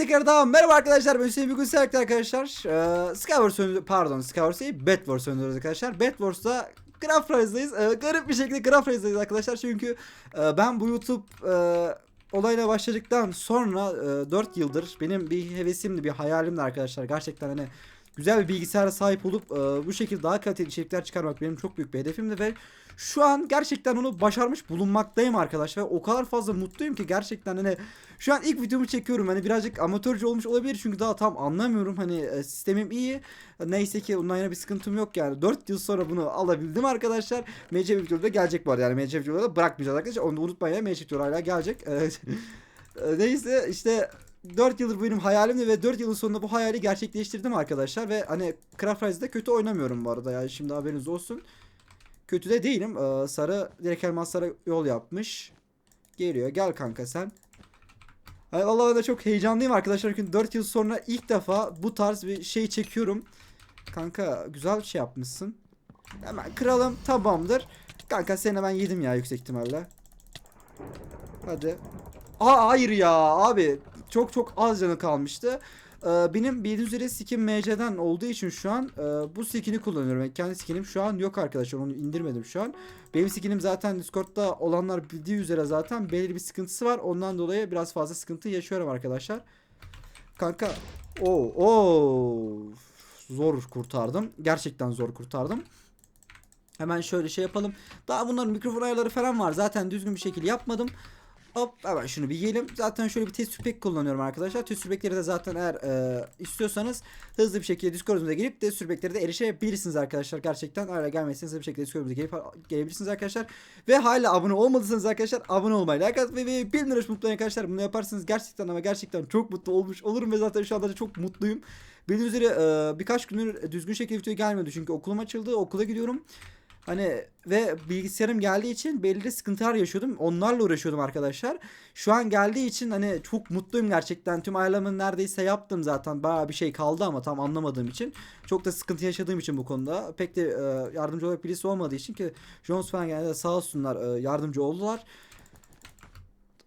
tekrardan merhaba arkadaşlar ben Hüseyin bugün sizlerle arkadaşlar. Ee, Skywars pardon Skywars değil Bed Wars oynuyoruz arkadaşlar. Bed Wars'ta Graph Rise'dayız ee, garip bir şekilde Graph Rise'dayız arkadaşlar. Çünkü e, ben bu YouTube e, olayına başladıktan sonra e, 4 yıldır benim bir hevesimdi bir hayalimdi arkadaşlar. Gerçekten hani güzel bir bilgisayara sahip olup e, bu şekilde daha kaliteli içerikler çıkarmak benim çok büyük bir hedefimdi ve şu an gerçekten onu başarmış bulunmaktayım arkadaşlar. Ve o kadar fazla mutluyum ki gerçekten hani şu an ilk videomu çekiyorum. Hani birazcık amatörce olmuş olabilir çünkü daha tam anlamıyorum. Hani e, sistemim iyi. Neyse ki ondan yana bir sıkıntım yok yani. 4 yıl sonra bunu alabildim arkadaşlar. MC videoda gelecek bu arada. Yani MC videoda bırakmayacağız arkadaşlar. Onu da unutmayın MC videoda hala gelecek. E, neyse işte 4 yıldır benim hayalimdi ve 4 yılın sonunda bu hayali gerçekleştirdim arkadaşlar ve hani Craft Rise'de kötü oynamıyorum bu arada yani şimdi haberiniz olsun. Kötü de değilim. Ee, Sarı direkt elmaslara yol yapmış. Geliyor. Gel kanka sen. Ay vallahi da çok heyecanlıyım arkadaşlar. Çünkü 4 yıl sonra ilk defa bu tarz bir şey çekiyorum. Kanka güzel bir şey yapmışsın. Hemen kıralım. Tamamdır. Kanka seni ben yedim ya yüksek ihtimalle. Hadi. Aa hayır ya abi. Çok çok az canı kalmıştı. Ee, benim bildiğiniz üzere skin MC'den olduğu için şu an e, bu skin'i kullanıyorum. Yani kendi skinim şu an yok arkadaşlar. Onu indirmedim şu an. Benim skinim zaten Discord'da olanlar bildiği üzere zaten belirli bir sıkıntısı var. Ondan dolayı biraz fazla sıkıntı yaşıyorum arkadaşlar. Kanka. Oo, oo. Zor kurtardım. Gerçekten zor kurtardım. Hemen şöyle şey yapalım. Daha bunların mikrofon ayarları falan var. Zaten düzgün bir şekilde yapmadım. Hop hemen şunu bir yiyelim. Zaten şöyle bir test pack kullanıyorum arkadaşlar. Test pack'leri de zaten eğer e, istiyorsanız hızlı bir şekilde Discord'umuza girip test pack'leri de erişebilirsiniz arkadaşlar. Gerçekten hala gelmezseniz bir şekilde Discord'umuza gelip gelebilirsiniz arkadaşlar. Ve hala abone olmadıysanız arkadaşlar abone olmayı, like atmayı ve bildirim mutlu arkadaşlar. Bunu yaparsanız gerçekten ama gerçekten çok mutlu olmuş olurum ve zaten şu anda da çok mutluyum. Bildiğiniz üzere e, birkaç gündür düzgün şekilde video gelmiyordu çünkü okulum açıldı. Okula gidiyorum. Hani ve bilgisayarım geldiği için belirli sıkıntılar yaşıyordum. Onlarla uğraşıyordum arkadaşlar. Şu an geldiği için hani çok mutluyum gerçekten. Tüm ayarlarımı neredeyse yaptım zaten. Bayağı bir şey kaldı ama tam anlamadığım için. Çok da sıkıntı yaşadığım için bu konuda. Pek de e, yardımcı olarak birisi olmadığı için ki Jones falan genelde sağ olsunlar e, yardımcı oldular.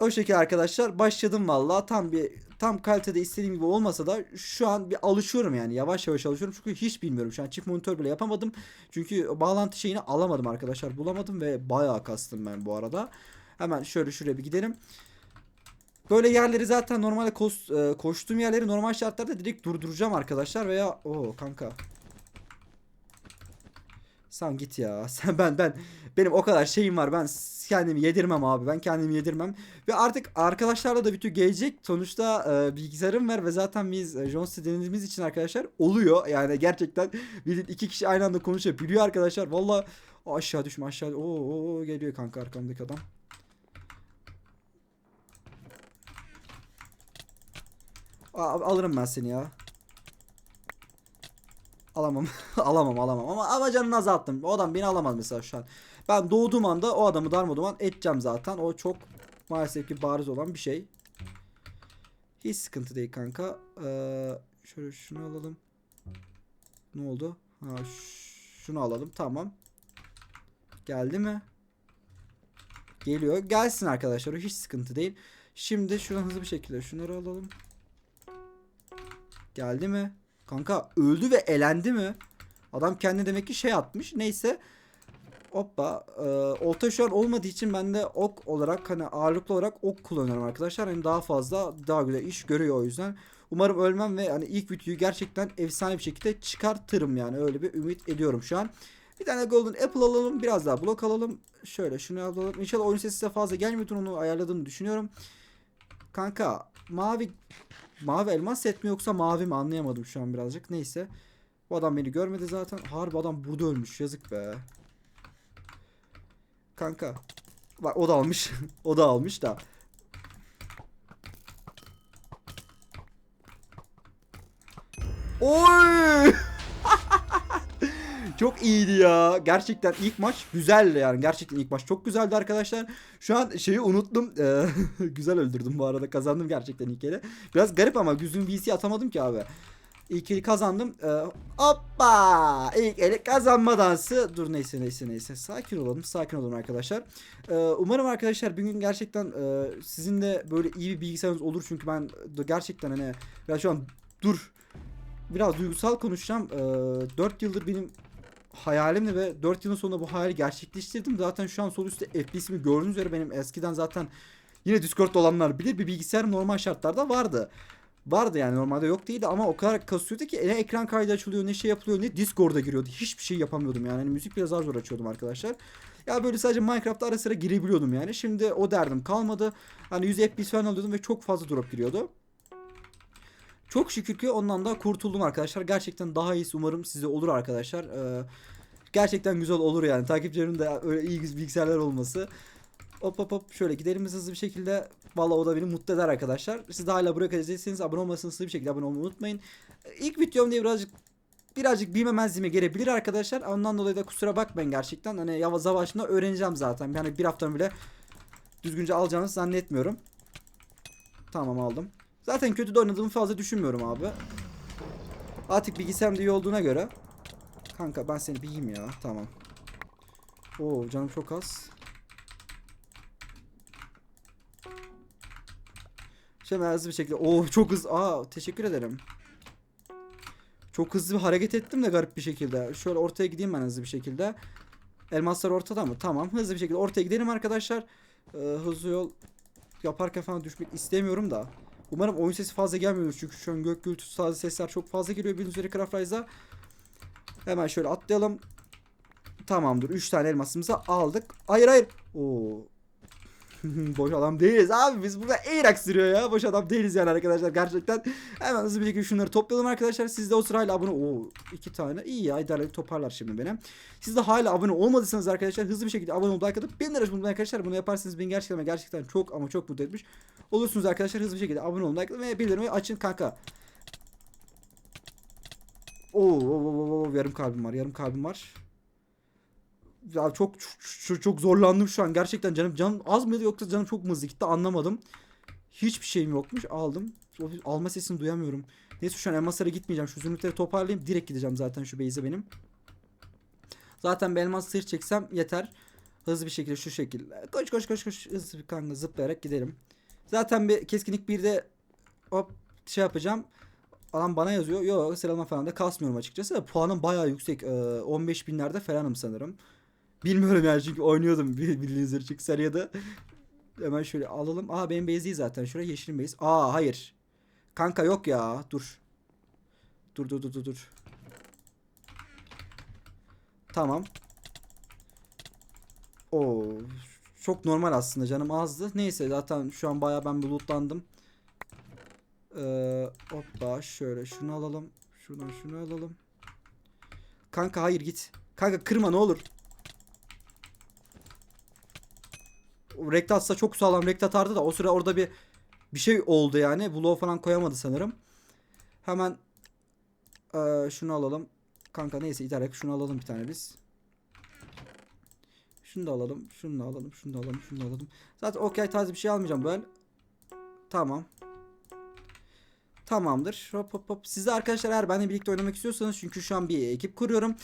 O şekilde arkadaşlar başladım valla tam bir tam kalitede istediğim gibi olmasa da şu an bir alışıyorum yani. Yavaş yavaş alışıyorum çünkü hiç bilmiyorum. Şu an çift monitör bile yapamadım. Çünkü bağlantı şeyini alamadım arkadaşlar. Bulamadım ve bayağı kastım ben bu arada. Hemen şöyle şuraya bir gidelim. Böyle yerleri zaten normalde koş, e, koştuğum yerleri normal şartlarda direkt durduracağım arkadaşlar veya o kanka sen git ya. Sen ben ben benim o kadar şeyim var. Ben kendimi yedirmem abi. Ben kendimi yedirmem. Ve artık arkadaşlarla da video gelecek. Sonuçta e, bilgisayarım var ve zaten biz e, Jones dediğimiz için arkadaşlar oluyor. Yani gerçekten bir iki kişi aynı anda konuşabiliyor arkadaşlar. Valla aşağı düşme aşağı. Oo, oo geliyor kanka arkamdaki adam. Aa, alırım ben seni ya. Alamam. alamam alamam ama ama azalttım. O adam beni alamaz mesela şu an. Ben doğduğum anda o adamı darmaduman edeceğim zaten. O çok maalesef ki bariz olan bir şey. Hiç sıkıntı değil kanka. Ee, şöyle şunu alalım. Ne oldu? Ha, şunu alalım. Tamam. Geldi mi? Geliyor. Gelsin arkadaşlar. O hiç sıkıntı değil. Şimdi şuradan hızlı bir şekilde şunları alalım. Geldi mi? Kanka öldü ve elendi mi? Adam kendi demek ki şey atmış. Neyse. Hoppa. Ee, olta şu an olmadığı için ben de ok olarak hani ağırlıklı olarak ok kullanıyorum arkadaşlar. Hani daha fazla daha güzel iş görüyor o yüzden. Umarım ölmem ve hani ilk videoyu gerçekten efsane bir şekilde çıkartırım yani. Öyle bir ümit ediyorum şu an. Bir tane golden apple alalım. Biraz daha blok alalım. Şöyle şunu alalım. İnşallah oyun sesi size fazla gelmiyordur. Onu ayarladığını düşünüyorum. Kanka mavi Mavi elmas set mi yoksa mavi mi anlayamadım şu an birazcık. Neyse. Bu adam beni görmedi zaten. Harbi adam burada ölmüş. Yazık be. Kanka. Bak o da almış. o da almış da. Oy! Çok iyiydi ya. Gerçekten ilk maç güzeldi yani. Gerçekten ilk maç çok güzeldi arkadaşlar. Şu an şeyi unuttum. Ee, güzel öldürdüm bu arada. Kazandım gerçekten ilk kere. Biraz garip ama düzgün VC atamadım ki abi. İlk eli kazandım. Ee, hoppa! İlk eli kazanma dansı. Dur neyse neyse neyse. Sakin olalım. Sakin olalım arkadaşlar. Ee, umarım arkadaşlar bir gün gerçekten e, sizin de böyle iyi bir bilgisayarınız olur. Çünkü ben de gerçekten hani ya şu an dur biraz duygusal konuşacağım. Ee, 4 yıldır benim hayalimdi ve 4 yılın sonunda bu hayali gerçekleştirdim. Zaten şu an sol üstte FPS'imi gördüğünüz üzere benim eskiden zaten yine Discord'da olanlar bilir bir bilgisayar normal şartlarda vardı. Vardı yani normalde yok değildi ama o kadar kasıyordu ki ne ekran kaydı açılıyor ne şey yapılıyor ne Discord'a giriyordu. Hiçbir şey yapamıyordum yani. Hani müzik biraz daha zor açıyordum arkadaşlar. Ya böyle sadece Minecraft'ta ara sıra girebiliyordum yani. Şimdi o derdim kalmadı. Hani 100 FPS falan alıyordum ve çok fazla drop giriyordu. Çok şükür ki ondan da kurtuldum arkadaşlar. Gerçekten daha iyisi umarım size olur arkadaşlar. Ee, gerçekten güzel olur yani. Takipçilerimin de öyle iyi bilgisayarlar olması. Hop hop hop şöyle gidelim hızlı bir şekilde. Valla o da beni mutlu eder arkadaşlar. Siz de hala buraya kadar abone olmasını hızlı bir şekilde abone olmayı unutmayın. Ee, İlk videom diye birazcık birazcık bilmemezliğime gelebilir arkadaşlar. Ondan dolayı da kusura bakmayın gerçekten. Hani yavaş yavaş öğreneceğim zaten. Yani bir haftanı bile düzgünce alacağınızı zannetmiyorum. Tamam aldım. Zaten kötü de oynadığımı fazla düşünmüyorum abi. Artık bilgisayarım da iyi olduğuna göre. Kanka ben seni bir yiyeyim ya. Tamam. Oo canım çok az. Şöyle hızlı bir şekilde. Oo çok hızlı. Aa teşekkür ederim. Çok hızlı bir hareket ettim de garip bir şekilde. Şöyle ortaya gideyim ben hızlı bir şekilde. Elmaslar ortada mı? Tamam. Hızlı bir şekilde ortaya gidelim arkadaşlar. Ee, hızlı yol yaparken falan düşmek istemiyorum da. Umarım oyun sesi fazla gelmiyordur çünkü şu an gök gürültüsü tarzı sesler çok fazla geliyor bildiğiniz üzere Craft Rise'da. Hemen şöyle atlayalım. Tamamdır. 3 tane elmasımızı aldık. Hayır hayır. Oo. Boş adam değiliz abi biz burada Airax sürüyor ya. Boş adam değiliz yani arkadaşlar gerçekten. Hemen hızlı bir şekilde şunları toplayalım arkadaşlar. Siz de o sırayla abone... Oo iki tane. iyi ya idareli toparlar şimdi benim. Siz de hala abone olmadıysanız arkadaşlar hızlı bir şekilde abone olup like atıp de unutmayın arkadaşlar. Bunu yaparsanız beni gerçekten gerçekten çok ama çok mutlu etmiş olursunuz arkadaşlar. Hızlı bir şekilde abone olun like ve bildirimi açın kanka. Oo, oo, oo, oo, yarım kalbim var. Yarım kalbim var. Ya çok çok, çok zorlandım şu an. Gerçekten canım canım az mıydı yoksa canım çok mı hızlı anlamadım. Hiçbir şeyim yokmuş. Aldım. Alma sesini duyamıyorum. Neyse şu an elmaslara gitmeyeceğim. Şu zümrütleri toparlayayım. Direkt gideceğim zaten şu base'e benim. Zaten bir elmas sır çeksem yeter. Hızlı bir şekilde şu şekilde. Koş koş koş koş. Hızlı bir kanka zıplayarak gidelim. Zaten bir keskinlik bir de hop şey yapacağım. Adam bana yazıyor. Yok sıralama falan da kasmıyorum açıkçası. Puanım bayağı yüksek. Ee, 15 binlerde falanım sanırım. Bilmiyorum yani çünkü oynuyordum bildiğiniz üzere çünkü seriyada. Hemen şöyle alalım. Aa benim base değil zaten. Şuraya yeşilim base. Aa hayır. Kanka yok ya. Dur. Dur dur dur dur dur. Tamam. Oo, çok normal aslında canım azdı. Neyse zaten şu an bayağı ben bir lootlandım. Ee, hoppa şöyle şunu alalım. Şuradan şunu alalım. Kanka hayır git. Kanka kırma ne olur. O Rekt atsa çok sağlam rekt atardı da o sıra orada bir bir şey oldu yani. Blow falan koyamadı sanırım. Hemen ee, şunu alalım. Kanka neyse iterek şunu alalım bir tane biz. Şunu da alalım. Şunu da alalım. Şunu da alalım. Şunu da alalım. Zaten okey tarzı bir şey almayacağım ben. Tamam. Tamamdır. Hop hop hop. Siz de arkadaşlar eğer benimle birlikte oynamak istiyorsanız çünkü şu an bir ekip kuruyorum.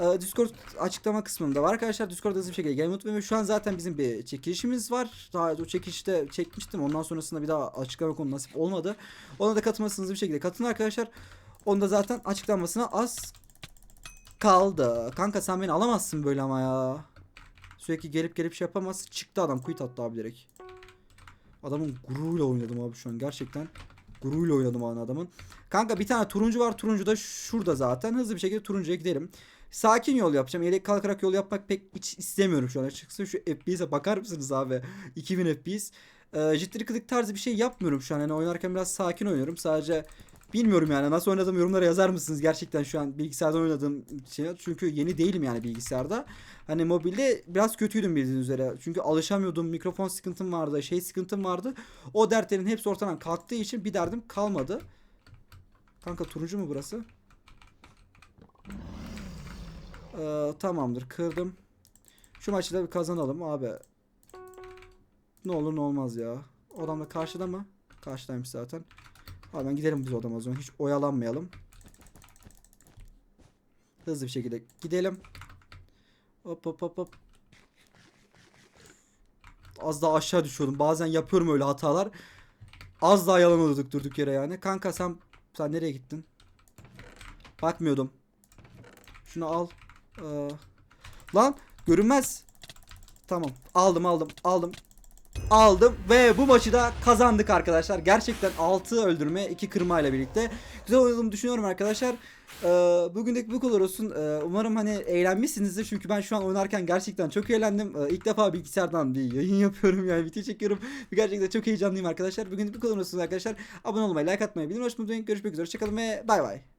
Ee, Discord açıklama kısmında var arkadaşlar. Discord'da hızlı bir şekilde gelmeyi unutmayın. Şu an zaten bizim bir çekilişimiz var. Daha o çekilişte çekmiştim. Ondan sonrasında bir daha açıklama konu nasip olmadı. Ona da katılmasınız bir şekilde katılın arkadaşlar. Onda zaten açıklanmasına az kaldı. Kanka sen beni alamazsın böyle ama ya. Sürekli gelip gelip şey yapamaz. Çıktı adam quit attı abi direkt. Adamın gururuyla oynadım abi şu an gerçekten. Gururuyla oynadım abi adamın. Kanka bir tane turuncu var. Turuncu da şurada zaten. Hızlı bir şekilde turuncuya gidelim. Sakin yol yapacağım. Yelek kalkarak yol yapmak pek hiç istemiyorum şu an açıkçası. Şu FPS'e bakar mısınız abi? 2000 FPS. Ee, jitteri kılık tarzı bir şey yapmıyorum şu an. Yani oynarken biraz sakin oynuyorum. Sadece Bilmiyorum yani nasıl oynadım yorumlara yazar mısınız gerçekten şu an bilgisayarda oynadığım şey. Çünkü yeni değilim yani bilgisayarda. Hani mobilde biraz kötüydüm bildiğiniz üzere. Çünkü alışamıyordum. Mikrofon sıkıntım vardı. Şey sıkıntım vardı. O dertlerin hepsi ortadan kalktığı için bir derdim kalmadı. Kanka turuncu mu burası? Ee, tamamdır kırdım. Şu maçı da bir kazanalım abi. Ne olur ne olmaz ya. O adam da karşıda mı? Karşıdaymış zaten. Hemen gidelim biz odama o zaman. Hiç oyalanmayalım. hızlı bir şekilde gidelim. Hop hop hop hop. Az daha aşağı düşüyordum. Bazen yapıyorum öyle hatalar. Az daha yalan durduk yere yani. Kanka sen sen nereye gittin? Bakmıyordum. Şunu al. Ee, lan görünmez. Tamam. Aldım aldım aldım. Aldım ve bu maçı da kazandık arkadaşlar. Gerçekten 6 öldürme 2 kırma ile birlikte. Güzel oynadığımı düşünüyorum arkadaşlar. Ee, bugünlük bu kadar olsun. Ee, umarım hani eğlenmişsinizdir. Çünkü ben şu an oynarken gerçekten çok eğlendim. Ee, ilk defa bilgisayardan bir yayın yapıyorum yani video çekiyorum. Gerçekten çok heyecanlıyım arkadaşlar. Bugünlük bu kadar olsun arkadaşlar. Abone olmayı, like atmayı, bildirim açmayı unutmayın. Görüşmek üzere. Hoşçakalın ve bay bay.